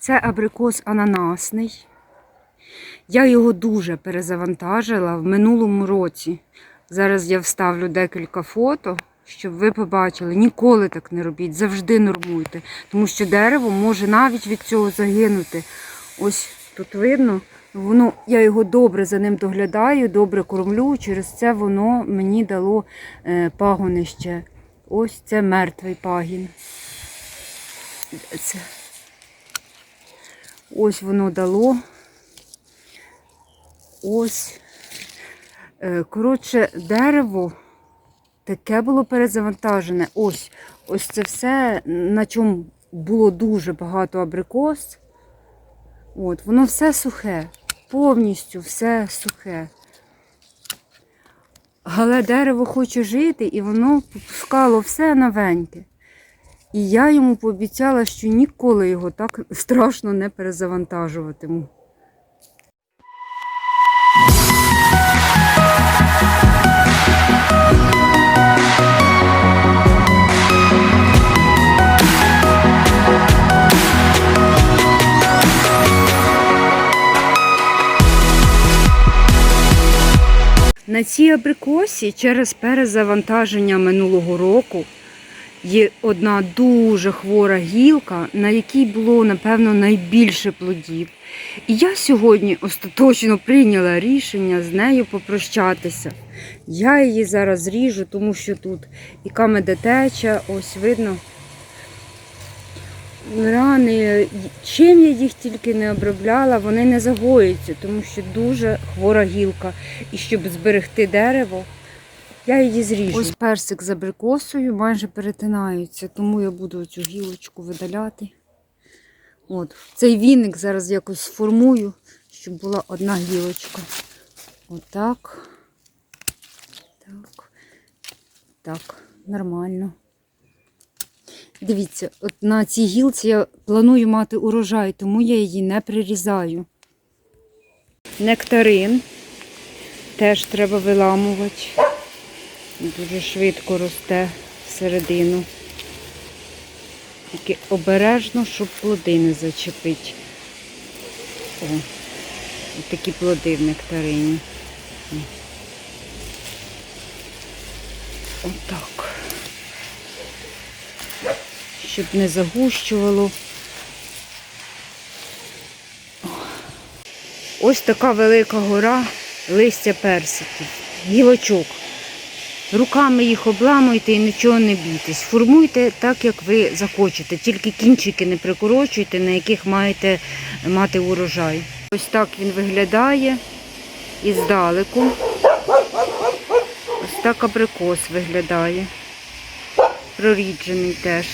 Це абрикос ананасний. Я його дуже перезавантажила в минулому році. Зараз я вставлю декілька фото, щоб ви побачили. Ніколи так не робіть, завжди нормуйте. Тому що дерево може навіть від цього загинути. Ось тут видно, воно, я його добре за ним доглядаю, добре кормлю. Через це воно мені дало е, пагонище. Ось це мертвий пагін. Це. Ось воно дало. Ось. Е, Коротше, дерево таке було перезавантажене. Ось, ось це все, на чому було дуже багато абрикос. От, воно все сухе, повністю все сухе. Але дерево хоче жити, і воно попускало все новеньке. І я йому пообіцяла, що ніколи його так страшно не перезавантажуватиму. На цій абрикосі через перезавантаження минулого року є одна дуже хвора гілка, на якій було, напевно, найбільше плодів. І я сьогодні остаточно прийняла рішення з нею попрощатися. Я її зараз ріжу, тому що тут і камедотеча, ось видно. Рани, чим я їх тільки не обробляла, вони не загоюються, тому що дуже хвора гілка. І щоб зберегти дерево, я її зріжу. Ось персик з абрикосою майже перетинаються, тому я буду цю гілочку видаляти. От. Цей віник зараз якось сформую, щоб була одна гілочка. Отак. Так. Так, нормально. Дивіться, от на цій гілці я планую мати урожай, тому я її не прирізаю. Нектарин теж треба виламувати. Дуже швидко росте всередину. Тільки обережно, щоб плоди не зачепити. О, і такі плоди в нектарині. Отак. Щоб не загущувало. Ось така велика гора листя персиків, гілочок. Руками їх обламуйте і нічого не бійтесь. Формуйте так, як ви захочете. Тільки кінчики не прикорочуйте, на яких маєте мати урожай. Ось так він виглядає і здалеку. Ось так абрикос виглядає. Проріджений теж.